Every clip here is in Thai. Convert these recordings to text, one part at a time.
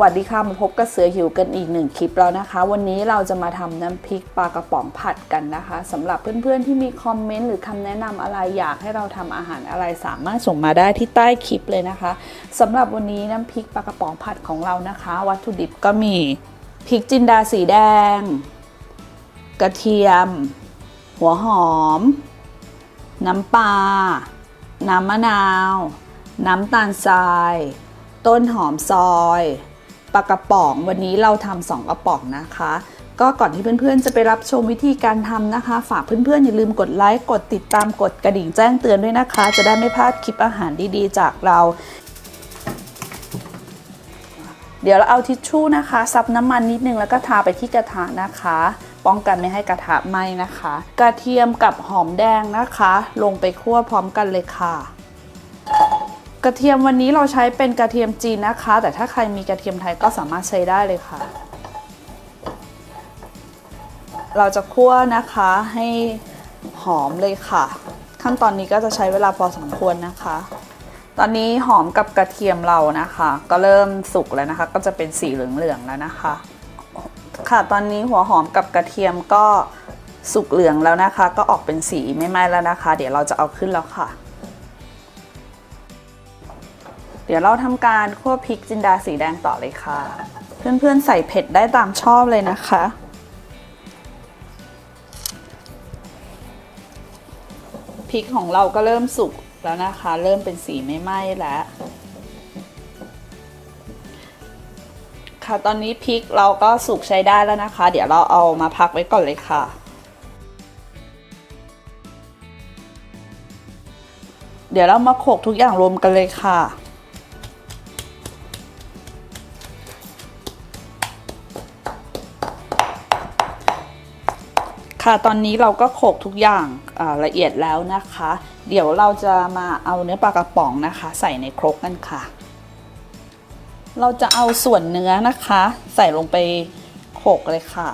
วัสดีค่ะมาพบกับเสือหิวกันอีกหนึ่งคลิปแล้วนะคะ วันนี้เราจะมาทำน้ำพริกปลากระป๋องผัดกันนะคะสำหรับเพื่อนๆที่มีคอมเมนต์หรือคำแนะนำอะไรอยากให้เราทำอาหารอะไรสามารถส่งมาได้ที่ใต้คลิปเลยนะคะสำหรับวันนี้น้ำพริกปลากระป๋องผัดของเรานะคะ วัตถุดิบก็มีพริกจินดาสีแดง กระเทียม หัวหอม น้ำปลา น้ำมะนาว น้ำตาลทราย ต้นหอมซอย ปลากระป๋อง วันนี้เราทำสองกระป๋องนะคะ ก็ก่อนที่เพื่อนๆจะไปรับชมวิธีการทำนะคะ ฝากเพื่อนๆอย่าลืมกดไลค์กดติดตามกดกระดิ่งแจ้งเตือนด้วยนะคะ จะได้ไม่พลาดคลิปอาหารดีๆ จากเรา เดี๋ยวเราเอาทิชชู่นะคะ ซับน้ำมันนิดนึงแล้วก็ทาไปที่กระทะนะคะ ป้องกันไม่ให้กระทะไหม้นะคะ กระเทียมกับหอมแดงนะคะ ลงไปคั่วพร้อมกันเลยค่ะ กระเทียมวันนี้เราใช้เป็นกระเทียมจีนนะคะ แต่ถ้าใครมีกระเทียมไทยก็สามารถใช้ได้เลยค่ะ เราจะคั่วนะคะให้หอมเลยค่ะ ขั้นตอนนี้ก็จะใช้เวลาพอสมควรนะคะ ตอนนี้หอมกับกระเทียมเรานะคะ ก็เริ่มสุกแล้วนะคะ ก็จะเป็นสีเหลืองๆแล้วนะคะ ค่ะตอนนี้หัวหอมกับกระเทียมก็สุกเหลืองแล้วนะคะ ก็ออกเป็นสีไม่ไหม้แล้วนะคะ เดี๋ยวเราจะเอาขึ้นแล้วค่ะ เดี๋ยวเราทำการคั่วพริกจินดาสีแดงต่อเลยค่ะ เพื่อนๆใส่เผ็ดได้ตามชอบเลยนะคะ พริกของเราก็เริ่มสุกแล้วนะคะ เริ่มเป็นสีไม่ไหม้แล้วค่ะตอนนี้พริกเราก็สุกใช้ได้แล้วนะคะ เดี๋ยวเราเอามาพักไว้ก่อนเลยค่ะ เดี๋ยวเรามาโขลกทุกอย่างรวมกันเลยค่ะ ค่ะตอนนี้เราก็โขกทุกอย่างละเอียดแล้วนะคะ เดี๋ยวเราจะมาเอาเนื้อปลากระป๋องนะคะ ใส่ในครกกันค่ะ เราจะเอาส่วนเนื้อนะคะ ใส่ลงไปโขกเลยค่ะ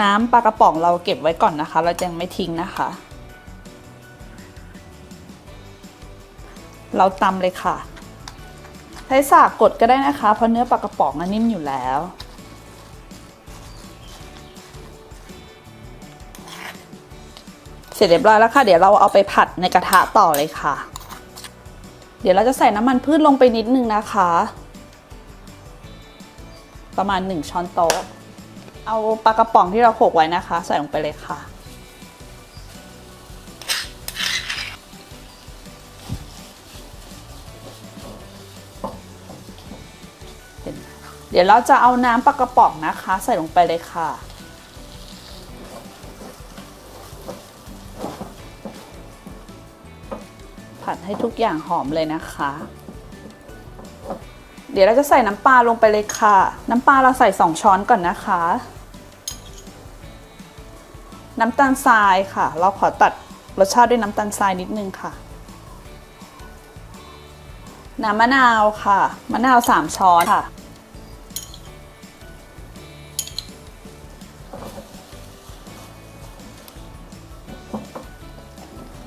น้ำปลากระป๋องเราเก็บไว้ก่อนนะคะ เราจะยังไม่ทิ้งนะคะ เราตำเลยค่ะ ใช้สากกดก็ได้นะคะ เพราะเนื้อปลากระป๋องนั้นนิ่มอยู่แล้ว เสร็จเรียบร้อยแล้วค่ะ เดี๋ยวเราเอาไปผัดในกระทะต่อเลยค่ะ เดี๋ยวเราจะใส่น้ำมันพืชลงไปนิดนึงนะคะ ประมาณ 1 ช้อนโต๊ะ เอาปลากระป๋องที่เราโขกไว้นะคะ ใส่ลงไปเลยค่ะ เดี๋ยวเราจะเอาน้ำปลากระป๋องนะคะ ใส่ลงไปเลยค่ะ ผัดให้ทุกอย่างหอมเลยนะคะ เดี๋ยวเราจะใส่น้ำปลาลงไปเลยค่ะ น้ำปลาเราใส่ 2 ช้อนก่อนนะคะ น้ำตาลทรายค่ะ เราขอตัดรสชาติด้วยน้ำตาลทรายนิดนึงค่ะ น้ำมะนาวค่ะ มะนาว3ช้อนค่ะ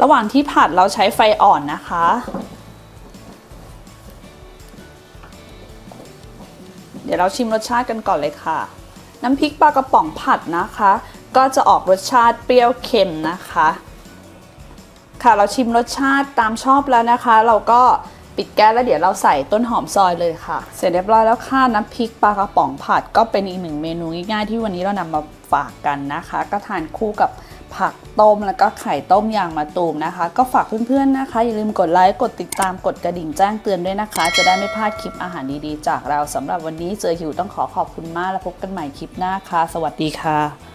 ระหว่างที่ผัดเราใช้ไฟอ่อนนะคะ เดี๋ยวเราชิมรสชาติกันก่อนเลยค่ะ น้ำพริกปลากระป๋องผัดนะคะ ก็จะออกรสชาติเปรี้ยวเค็มนะคะ ค่ะเราชิมรสชาติตามชอบแล้วนะคะ เราก็ ปิดแก๊สแล้วเดี๋ยวเราใส่ต้นหอมซอยเลยค่ะ เสร็จเรียบร้อยแล้วค่ะน้ำพริกปลากระป๋องผัดก็เป็นอีกหนึ่งเมนูง่ายๆที่วันนี้เรานำมาฝากกันนะคะ ก็ทานคู่กับผักต้มแล้วก็ไข่ต้มยางมะตูมนะคะ ก็ฝากเพื่อนๆนะคะ อย่าลืมกดไลค์กดติดตามกดกระดิ่งแจ้งเตือนด้วยนะคะ จะได้ไม่พลาดคลิปอาหารดีๆ จากเราสำหรับวันนี้เจอหิวต้องขอขอบคุณมากแล้วพบกันใหม่คลิปหน้าค่ะ สวัสดีค่ะ